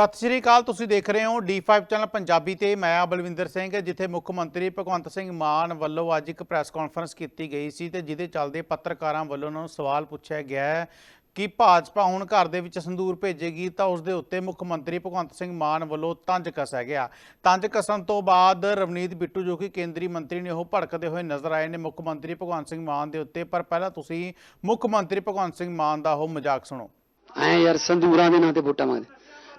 ਸਤਿ ਸ਼੍ਰੀ ਅਕਾਲ, ਤੁਸੀਂ ਦੇਖ ਰਹੇ ਹੋ D5 ਚੈਨਲ ਪੰਜਾਬੀ ਤੇ ਮੈਂ ਆ ਬਲਵਿੰਦਰ ਸਿੰਘ, ਜਿੱਥੇ ਮੁੱਖ ਮੰਤਰੀ ਭਗਵੰਤ ਸਿੰਘ ਮਾਨ ਵੱਲੋਂ ਅੱਜ ਇੱਕ ਪ੍ਰੈਸ ਕਾਨਫਰੰਸ ਕੀਤੀ ਗਈ ਸੀ ਤੇ ਜਿਹਦੇ ਚੱਲਦੇ ਪੱਤਰਕਾਰਾਂ ਵੱਲੋਂ ਉਹਨਾਂ ਨੂੰ ਸਵਾਲ ਪੁੱਛਿਆ ਗਿਆ ਹੈ ਕਿ ਭਾਜਪਾ ਹੁਣ ਘਰ ਦੇ ਵਿੱਚ ਸੰਦੂਰ ਭੇਜੇਗੀ ਤਾਂ ਉਸ ਦੇ ਉੱਤੇ ਮੁੱਖ ਮੰਤਰੀ ਭਗਵੰਤ ਸਿੰਘ ਮਾਨ ਵੱਲੋਂ ਤੰਜ ਕੱਸਿਆ ਗਿਆ। ਤੰਜ ਕੱਸਣ ਤੋਂ ਬਾਅਦ ਰਵਨੀਤ ਬਿੱਟੂ, ਜੋ ਕਿ ਕੇਂਦਰੀ ਮੰਤਰੀ ਨੇ, ਉਹ ਭੜਕਦੇ ਹੋਏ ਨਜ਼ਰ ਆਏ ਨੇ ਮੁੱਖ ਮੰਤਰੀ ਭਗਵੰਤ ਸਿੰਘ ਮਾਨ ਦੇ ਉੱਤੇ। ਪਰ ਪਹਿਲਾਂ ਤੁਸੀਂ ਮੁੱਖ ਮੰਤਰੀ ਭਗਵੰਤ ਸਿੰਘ ਮਾਨ ਦਾ ਉਹ ਮਜ਼ਾਕ ਸੁਣੋ। ਐ ਯਾਰ, ਸੰਦੂਰਾਂ ਦੇ ਨਾਂ ਤੇ ਵੋਟਾਂ ਮੰਗਦੇ।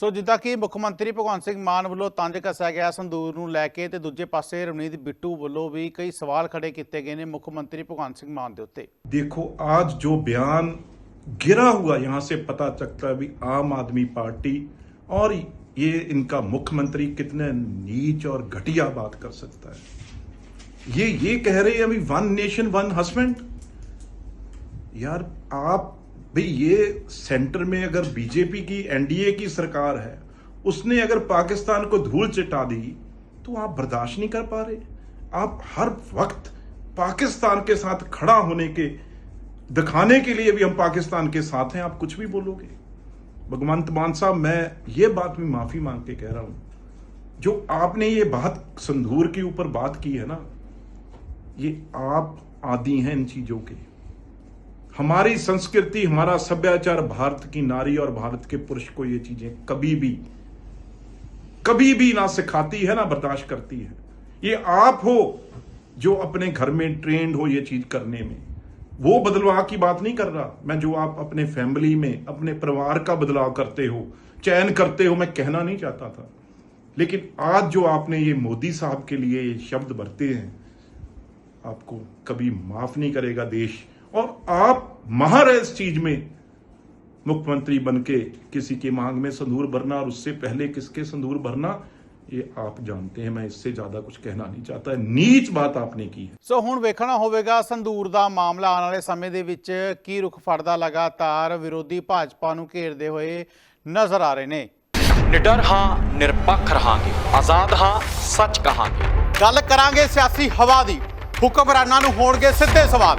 ਸੋ ਜਿੱਦਾਂ ਕਿ ਮੁੱਖ ਮੰਤਰੀ ਭਗਵੰਤ ਸਿੰਘ ਮਾਨ ਵੱਲੋਂ ਤੰਜ ਕੱਸਿਆ ਗਿਆ ਸੰਦੂਰ ਨੂੰ ਲੈ ਕੇ ਤੇ ਦੂਜੇ ਪਾਸੇ ਰਵਨੀਤ ਬਿੱਟੂ ਵੱਲੋਂ ਵੀ ਕਈ ਸਵਾਲ ਖੜੇ ਕੀਤੇ ਗਏ ਨੇ ਮੁੱਖ ਮੰਤਰੀ ਭਗਵੰਤ ਸਿੰਘ ਮਾਨ ਦੇ ਉੱਤੇ देखो आज जो बयान गिरा हुआ यहां से पता चलता है भी आम आदमी पार्टी और ये इनका मुख्यमंत्री कितने नीच और घटिया बात कर सकता है ये ये कह रहे हैं अभी वन नेशन वन हस्बैंड यार आप भाई, ये सेंटर में अगर बीजेपी की एनडीए की सरकार है, उसने अगर पाकिस्तान को धूल चिटा दी तो आप बर्दाश्त नहीं कर पा रहे। आप हर वक्त पाकिस्तान के साथ खड़ा होने के, दिखाने के लिए भी हम पाकिस्तान के साथ हैं, आप कुछ भी बोलोगे। भगवंत मान साहब, मैं ये बात भी माफ़ी मांग के कह रहा हूँ। जो आपने ये बात संधूर के ऊपर बात की है ना, ये आप आदि हैं इन चीज़ों के। हमारी संस्कृति, हमारा सभ्याचार भारत की नारी और भारत के पुरुष को ये चीज़ें कभी भी कभी भी ना सिखाती है, ना बर्दाश्त करती है। ये आप हो जो अपने घर में ट्रेंड हो ये चीज़ करने में। वो बदलाव की बात नहीं कर रहा। मैं जो आप अपने फैमिली में, अपने परिवार का बदलाव करते हो, चयन करते हो, मैं कहना नहीं चाहता था। लेकिन आज जो आपने ये मोदी साहब के लिए ये शब्द बरते हैं, आपको कभी माफ़ नहीं करेगा देश। और आप माहर है इस चीज में मुख्यमंत्री बन के किसी की मांग में संदूर भरना और उससे पहले किसके संदूर भरना ये आप जानते हैं मैं इससे ज्यादा कुछ कहना नहीं चाहता नीच बात आपने की है ਸੋ ਹੁਣ ਵੇਖਣਾ ਹੋਵੇਗਾ ਸੰਦੂਰ ਦਾ ਮਾਮਲਾ ਆਉਣ ਵਾਲੇ ਸਮੇਂ ਦੇ ਵਿੱਚ ਕੀ ਰੁਖ ਫੜਦਾ ਲਗਾਤਾਰ ਵਿਰੋਧੀ ਭਾਜਪਾ ਨੂੰ ਘੇਰਦੇ ਹੋਏ ਨਜ਼ਰ ਆ ਰਹੇ ਨੇ ਨਿਡਰ ਹਾਂ ਨਿਰਪੱਖ ਰਹਾਂਗੇ ਆਜ਼ਾਦ ਹਾਂ ਸੱਚ ਕਹਾਂਗੇ ਗੱਲ ਕਰਾਂਗੇ ਸਿਆਸੀ ਹਵਾ ਦੀ ਹੁਕਮਰਾਨਾਂ ਨੂੰ ਹੋਣਗੇ ਸਿੱਧੇ ਸਵਾਲ